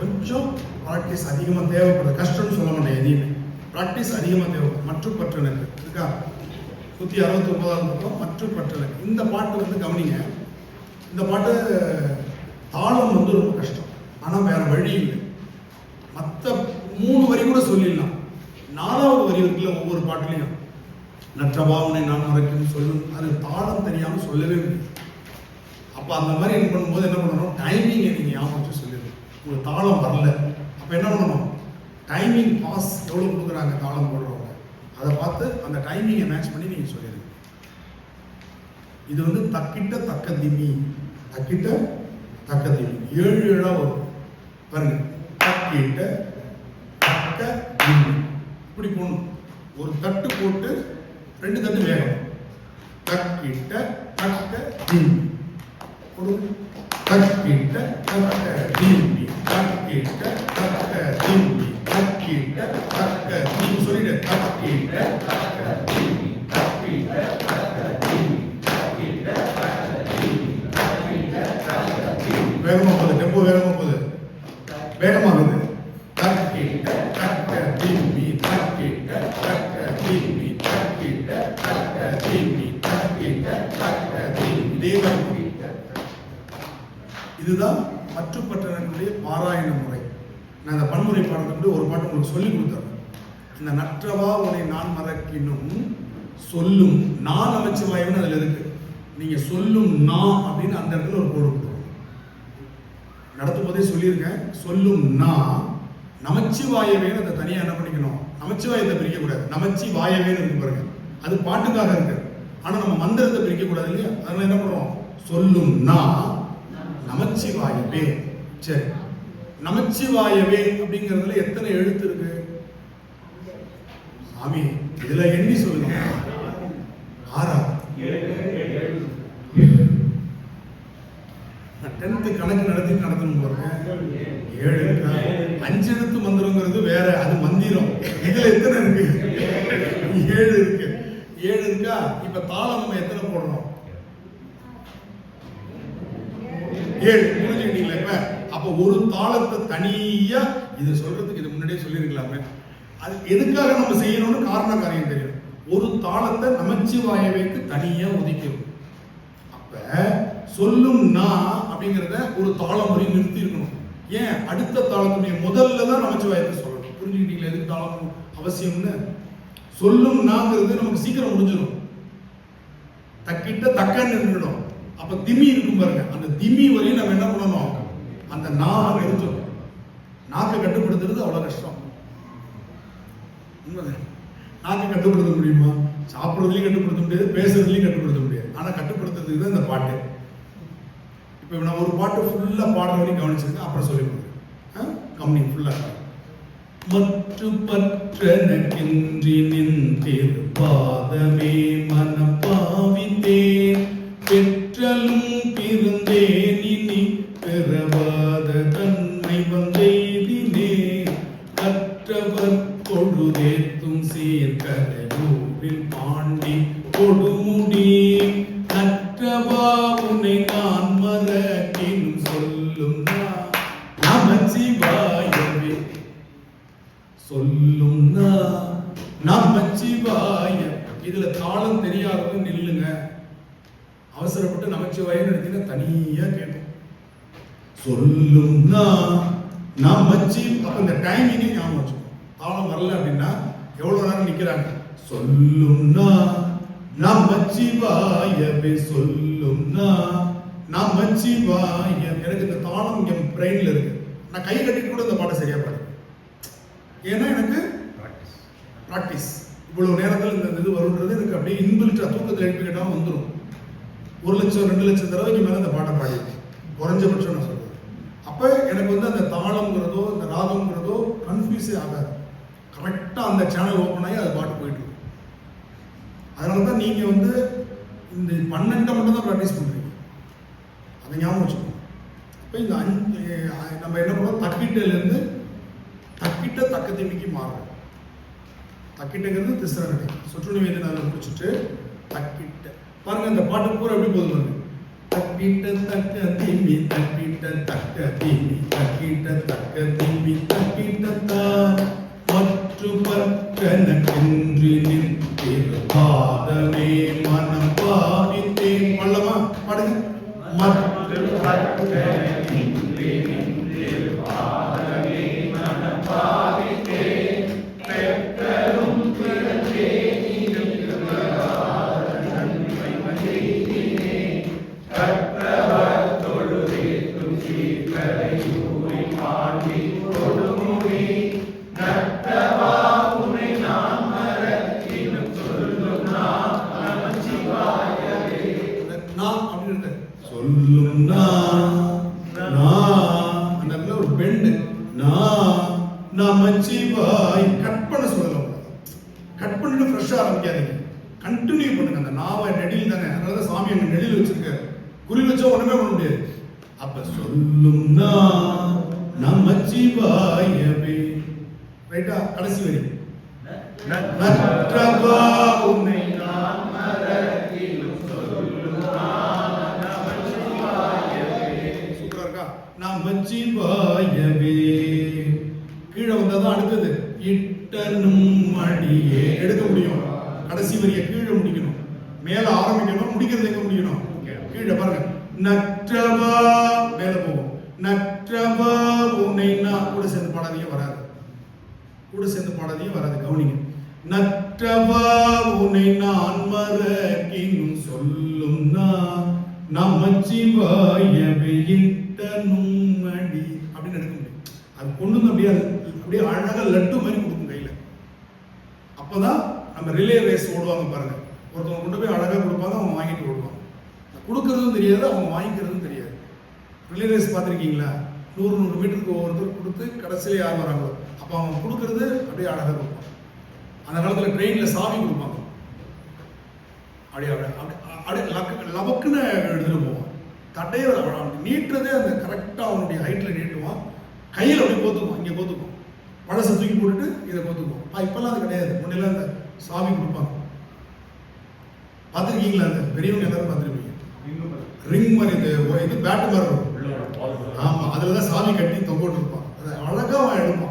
கொஞ்சம் ப்ராக்டிஸ் அதிகமாக தேவைப்படுது. கஷ்டம்னு சொல்ல மாட்டேன் எதையுமே. ப்ராக்டிஸ் அதிகமாக தேவைப்படும் மற்றும் பற்றனுக்கு இருக்கா? நூற்றி அறுபத்தி ஒன்பதாவது பக்கம் மற்ற பற்றனுக்கு இந்த பாட்டு வந்து கவனிங்க. இந்த பாட்டு தாளம் வந்து ரொம்ப கஷ்டம். ஆனால் வேற வழி இல்லை. மற்ற மூணு வரி கூட சொல்லிடலாம். நாலாவது வரி இருக்குல்ல ஒவ்வொரு பாட்டுலையும். நற்றபாவனை நான் மறைக்கும் சொல்லும். அது தாளம் தெரியாமல் சொல்லவே முடியும் அப்போ அந்த மாதிரி என்ன பண்ணும்போது என்ன பண்ணணும்? டைமிங்கை நீங்கள் ஞாபகம் சொல்லி ஒரு தாளம் வரல. அப்போ என்ன பண்ணணும்? டைமிங் பாஸ் எவ்வளோ கொடுக்குறாங்க? தாளம் போடுறவங்க. அதை பார்த்து அந்த டைமிங்கை மேட்ச் பண்ணி நீங்கள் சொல்லிடுங்க. இது வந்து தக்கிட்ட தக்க திமி தக்கிட்ட தக்க திமி ஏழு ஏழாக வரும். பாருங்க. தக்கிட்ட தக்க திமி இப்படி போகணும் ஒரு தட்டு போட்டு ரெண்டு தட்டு வேகணும். தக்கிட்ட தக்க திமி ஒரு தக்கிட்ட தக்க திமி கட்டிட்ட தக்க திமி கட்டிட்ட தக்க திமி சொல்லிடு தக்கிட்ட தக்க திமி தக்கிட்ட தக்க திமி தக்கிட்ட தக்க திமி தக்கிட்ட தக்க திமி வேகமா போகுது டெம்போ வேகமா போகுது வேகமாகுது தக்கிட்ட தக்க திமி தக்கிட்ட தக்க திமி தக்கிட்ட தக்க திமி தக்கிட்ட தக்க திமி இதே மாதிரி பற்றுப்பற்றவர்களுடைய பாராயண முறை. நான் அந்த பன்முறை பாடத்துக்கு ஒரு பாட்டு உங்களுக்கு சொல்லி கொடுத்தேன் இந்த நற்றவா உன்னை நான் மறக்கினும் சொல்லும் நான் அமைச்சவாயவன் அதுல இருக்கு? நீங்க சொல்லும் நான் அப்படின்னு அந்த இடத்துல ஒரு கோடு போடுறோம் நடத்தும் போதே சொல்லியிருக்கேன். சொல்லும் நான் நமச்சிவாயவேன்னு அதை தனியா என்ன பண்ணிக்கணும்? நமச்சிவாயத்தை பிரிக்கக்கூடாது. நமச்சி வாயவேன்னு இருக்கு பாருங்க. அது பாட்டுக்காக இருக்கு. ஆனா நம்ம மந்திரத்தை பிரிக்கக்கூடாது இல்லையா? அதனால என்ன பண்ணுறோம் சொல்லும் நான் நமச்சிவாயவே. சரி. நமச்சிவாயவே அப்படிங்கிறதுல எத்தனை எழுத்து இருக்கு? சாமி இதுல எண்ணி சொல்லுங்க. ஆறா? டென்த்து கணக்கு நடத்தி நடத்தணும் பாருங்க. ஏழு. அஞ்சு எழுத்து மந்திரங்கிறது வேற அது மந்திரம். இதுல எத்தனை இருக்கு? ஏழு இருக்கு. ஏழு இருக்கா? இப்ப தாளம் நம்ம எத்தனை போடுறோம்? ஏழு புரிஞ்சுக்கிட்டீங்களா இப்ப. அப்ப ஒரு தாளத்தை தனியா இதை சொல்றதுக்கு இது முன்னாடியே சொல்லியிருக்கலாமே. அது எதுக்காக நம்ம செய்யணும்னு காரண காரியம் தெரியும். ஒரு தாளத்தை நமச்சிவாயவைக்கு தனியா ஒதுக்கணும் அப்ப சொல்லும் நான் அப்படிங்கிறத ஒரு தாளம் முறை நிறுத்தி இருக்கணும் ஏன்? அடுத்த தாளத்துடைய முதல்ல தான் நமச்சிவாயத்தை சொல்லணும். புரிஞ்சுக்கிட்டீங்களா? எதுக்கு தாளம் அவசியம்னு? சொல்லும் நாங்கிறது நமக்கு சீக்கிரம் முடிஞ்சிடும் தக்கிட்ட தக்கன்னு நின்றுடும். அப்ப திமி இருக்கும் பாருங்க. அந்த திமி வரையும் நம்ம என்ன பண்ணணும் நாக நாம நாக்கை கட்டுப்படுத்துறது அவ்வளவு கஷ்டம். நாக்கை கட்டுப்படுத்த முடியுமா? சாப்பிடுறதுலயும் கட்டுப்படுத்த முடியாது பேசுறதுலயும் கட்டுப்படுத்த முடியாது. ஆனா கட்டுப்படுத்துறதுக்கு தான் இந்த பாட்டு. இப்போ நான் ஒரு பாட்டு ஃபுல்லா பாடுற வரைக்கும் கவனிச்சிருக்கேன் அப்புறம் சொல்லி கொடுக்குறேன். கம்னி ஃபுல்லாக மற்ற பற்றனக்கின்றி நின்றேன் பாதமே மனப்பாவித்தேன். பெற்றலும் பிறந்தேன் இனி பெறவாத. இதுல தாளம் தெரியாதவங்க நில்லுங்க. அவசரப்பட்டு நமச்சிவாயன்னு நினைக்கிற தனியா கேட்கும் சொல்லும் நமச்சி அப்ப இந்த டைமிங்கே ஞாபகம் வச்சுக்கணும் தாளம் வரல அப்படின்னா எவ்வளவு நேரம் நிக்கிறாங்க? சொல்லும் நமச்சிவாயவே சொல்லும் நமச்சிவாய எனக்கு இந்த தாளம் இங்க பிரெயின்ல இருக்கு. நான் கை கட்டிட்டு கூட இந்த பாட்டை சரியா பாடுறேன். ஏன்னா எனக்கு ப்ராக்டிஸ் இவ்வளவு நேரத்தில் இந்த இது வரும்ன்றது எனக்கு அப்படியே இன்பில்ட்டா தூக்கத்தில் எழுப்பி கேட்டாலும் வந்துடும் ஒரு லட்சம் ரெண்டு லட்சம் தடவைக்கு மேலே அந்த பாட்டை பாடியிருக்கேன். குறைஞ்சபட்சம் நான் சொல்கிறேன் அப்போ எனக்கு வந்து அந்த தாளம்ங்கிறதோ இந்த ராகம்ங்கிறதோ கன்ஃபியூஸே ஆகாது. கரெக்டாக அந்த சேனல் ஓப்பன் ஆகி அது பாட்டு போயிட்டு அதனால தான் நீங்கள் வந்து இந்த பன்னெண்டை மட்டும் தான் ப்ராக்டிஸ் பண்ணுறீங்க அதை ஞாபகம் வச்சுக்கணும் அப்போ இந்த அஞ்சு நம்ம என்ன பண்ணுறோம் தக்கிட்டலேருந்து தக்கிட்ட தக்க திமிக்கு மாறும் தக்கிட்டங்கிறது திசரநடை சுற்றுணி வேதனை நல்லா முடிச்சுட்டு தக்கிட்ட. பாருங்க இந்த பாட்டு பூரா எப்படி போதும் பாருங்க. தக்கிட்ட தக்க திம்பி தக்கிட்ட தக்க திம்பி தக்கிட்ட தக்க திம்பி தக்கிட்ட தா. மற்று பற்றனக்கென்று நின்று பாதமே மனம் பாவித்தேன். பள்ளமா பாடுங்க. மற்று பற்கனக்கின்றே நின்று பாதமே சாமி என்ன நெடில் வச்சிருக்காரு. குறி வச்சா ஒண்ணுமே பண்ண முடியாது. அப்ப சொல்லும் நம்ம நமச்சிவாயவே ரைட்டா கடைசி வரி. நற்றவா உன்னை சூப்பரா இருக்கா? நாம் மச்சிவாயவே கீழே வந்தாதான் அடுத்தது. இட்டனும் அடியே. எடுக்க முடியும். கடைசி வரிய கீழே முடிக்கணும். மேல ஆரம்பிக்கணும் முடிக்கிறது எங்க முடிக்கணும் கீழே. பாருங்க. நற்றவா மேல போகும் நற்றவா உன்னைன்னா கூட சேர்ந்து பாடாதீங்க வராது. கூட சேர்ந்து பாடாதீங்க வராது. கவனிங்க. நற்றவா உன்னை நான் மறக்கினும் சொல்லும் நான் நமச்சிவாயவே இட்டனும் அடி. அப்படின்னு எடுக்க முடியும். அது கொண்டு அப்படியே அப்படியே அழகா லட்டு மாதிரி கொடுக்கும் கையில. அப்பதான் நம்ம ரிலே ரேஸ் ஓடுவாங்க பாருங்க. ஒருத்தவங்க கொண்டு போய் அழகாக கொடுப்பாங்க அவங்க வாங்கிட்டு கொடுப்பான் கொடுக்கறதும் தெரியாது அவங்க வாங்கிக்கிறதும் தெரியாது. ரிலே ரேஸ் பார்த்துருக்கீங்களா? நூறு நூறு மீட்டருக்கு ஒவ்வொருத்தர் கொடுத்து கடைசியில யார் வராங்களோ அப்போ அவங்க கொடுக்கறது அப்படியே அழகாக கொடுப்பாங்க. அந்த காலத்தில் ட்ரெயினில் சாவி கொடுப்பாங்க. அப்படியே அப்படியே அப்படியே அப்படியே லக்கு லபக்குன்னு எடுத்துகிட்டு போவான். தட்டையே அவன் நீட்டுறதே அந்த கரெக்டாக அவனுடைய ஹைட்டில் நீட்டுவான். கையில் அப்படி கோத்துக்குவான் இங்கே கோத்துக்குவான். பழசை தூக்கி போட்டுட்டு இதை கோத்துக்குவான். இப்போல்லாம் அது கிடையாது. முன்னெல்லாம் அந்த சாமி கொடுப்பாங்க. பார்த்துருக்கீங்களா அந்த பெரியவங்க எல்லாரும் பார்த்துருப்பீங்க? ரிங் மாதிரி இந்த இது பேட் மாதிரி இருக்கும். ஆமா அதுல தான் சாமி கட்டி தொங்க விட்டுருப்பான் அதை அழகா அவன் எடுப்பான்.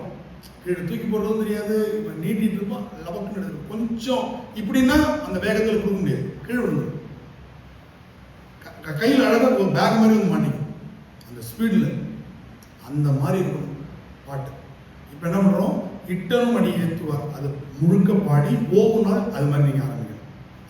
கீழே தூக்கி போடுறதும் தெரியாது இவன் நீட்டிட்டு இருப்பான் லபக்குன்னு எடுத்து கொஞ்சம் இப்படின்னா அந்த வேகத்தில் கொடுக்க முடியாது. கீழே விழுந்துடும் கையில் அழகா ஒரு பேக் மாதிரி வந்து மாட்டிக்கும். அந்த ஸ்பீடில் அந்த மாதிரி இருக்கும் பாட்டு. இப்போ என்ன பண்ணுறோம் இட்டனும் அடி ஏற்றுவார் அது முழுக்க பாடி ஒவ்வொரு நாள் அது மாதிரி நீங்கள் ஆரம்பிக்கணும்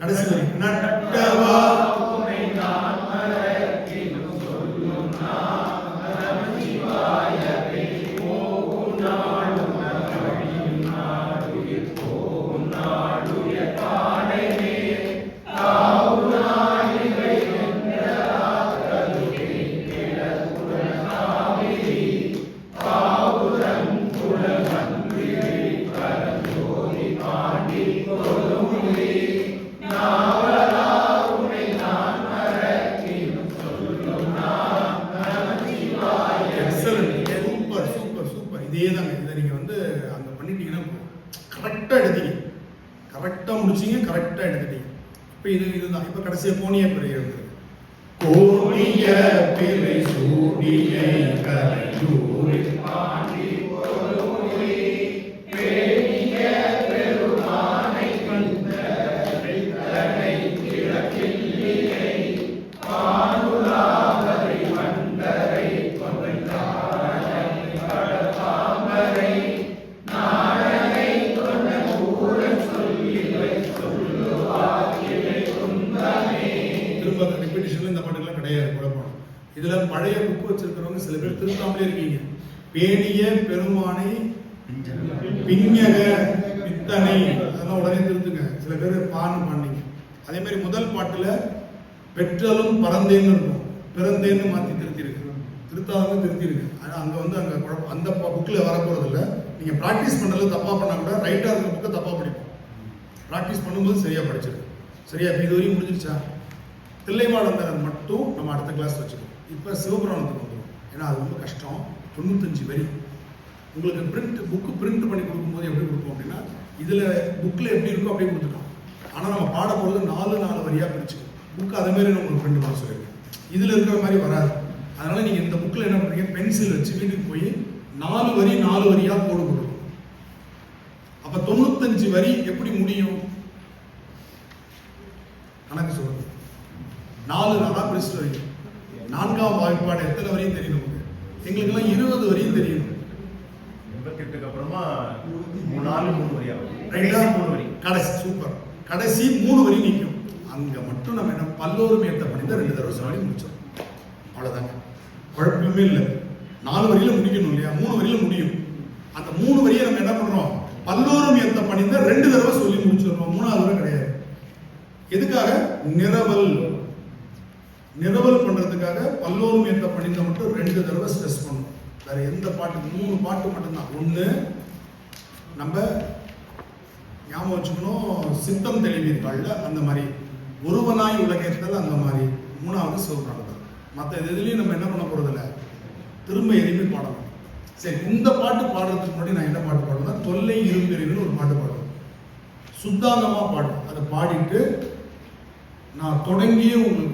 கடைசி வரி கரெக்டாக எடுத்துட்டீங்க இப்போ இது இதுதான். இப்போ கடைசியாக கோணிய பிறை இருந்தது கோணிய பிறை சூடிய கரையூரி பழைய புக்கு வச்சிருக்கிறவங்க சில பேர் திருத்தாமலே இருக்கீங்க. பேணிய பெருமானை பின்னக பித்தனை அதெல்லாம் உடனே திருத்துங்க. சில பேர் பான்னு பாண்டிங்க அதே மாதிரி முதல் பாட்டுல பெற்றலும் பறந்தேன்னு இருக்கும். பிறந்தேன்னு மாத்தி திருத்திருக்கு திருத்தாதவங்க திருத்திருக்கு ஆனா அங்க வந்து அங்க குழப்பம் அந்த புக்கில் வரப்போறது இல்ல நீங்க ப்ராக்டிஸ் பண்ணல தப்பா பண்ணால் கூட ரைட்டா இருக்க புக்கை தப்பா படிப்போம். ப்ராக்டிஸ் பண்ணும்போது சரியா படிச்சிருக்கு சரியா இப்ப இது வரையும் முடிஞ்சிருச்சா? தில்லைவாழந்தரன் மட்டும் நம்ம அடுத்த கிளாஸ் வச்சுக்கோம் இப்போ சிவபுராணத்துக்கு வந்துடும் ஏன்னா அது ரொம்ப கஷ்டம். தொண்ணூத்தஞ்சு வரி. உங்களுக்கு பிரிண்ட் புக்கு பிரிண்ட் பண்ணி கொடுக்கும்போது எப்படி கொடுப்போம் அப்படின்னா இதில் புக்கில் எப்படி இருக்கோ அப்படியே கொடுத்துட்டோம் ஆனால் நம்ம பாட போகிறது நாலு நாலு வரியாக பிரிச்சுக்கணும் புக்கு அதே மாதிரி நான் உங்களுக்கு பிரிண்ட் பண்ண சொல்லியிருக்கேன் இதில் இருக்கிற மாதிரி வராது. அதனால் நீங்கள் இந்த புக்கில் என்ன பண்ணுறீங்க பென்சில் வச்சு வீட்டுக்கு போய் நாலு வரி நாலு வரியாக போடு கொடுக்கணும் அப்போ தொண்ணூத்தஞ்சு வரி எப்படி முடியும்? கணக்கு சொல்லுங்க. நாலு நாளாக பிரிச்சுட்டு வரீங்க நான்காம் வாய்ப்பாடு எத்தனை வரையும் தெரியும் எங்களுக்கெல்லாம் இருபது வரையும் தெரியும். எண்பத்தி எட்டுக்கு அப்புறமா மூணு நாலு மூணு. வரி ஆகும். ரைட்டா? கடைசி மூணு வரி. கடைசி சூப்பர். கடைசி மூணு வரி நிற்கும். அங்க மட்டும் நம்ம என்ன பல்லோரும் ஏத்த படித்த ரெண்டு தடவை சாணி முடிச்சோம். அவ்வளவுதாங்க. குழப்பமே இல்லை. நாலு வரியில முடிக்கணும் இல்லையா? மூணு வரியில முடியும். அந்த மூணு வரியை நம்ம என்ன பண்றோம்? பல்லோரும் ஏத்த பணிந்த ரெண்டு தடவை சொல்லி முடிச்சிடுறோம் மூணாவது வரை கிடையாது. எதுக்காக? நிரவல். நிரவல் பண்ணுறதுக்காக பல்லோரும் ஏத்த பணியில் மட்டும் ரெண்டு தடவை ஸ்ட்ரெஸ் பண்ணணும் வேறு எந்த பாட்டு மூணு பாட்டு மட்டும்தான். ஒன்று நம்ம ஞாபகம் வச்சுக்கணும் சித்தம் தெளிவீர்கள்ல அந்த மாதிரி. ஒருவனாய் உலகத்தில் அந்த மாதிரி. மூணாவது சிவபிராணம் மற்ற இதுலேயும் நம்ம என்ன பண்ண போறதில்ல? திரும்ப எதுவுமே பாடணும். சரி இந்த பாட்டு பாடுறதுக்கு முன்னாடி நான் என்ன பாட்டு பாடுவேன்னா தொல்லை இரும்பிரிவுன்னு ஒரு பாட்டு பாடுவேன். சுத்தாங்கமா பாடும் அதை பாடிட்டு நான் தொடங்கியே உங்களுக்கு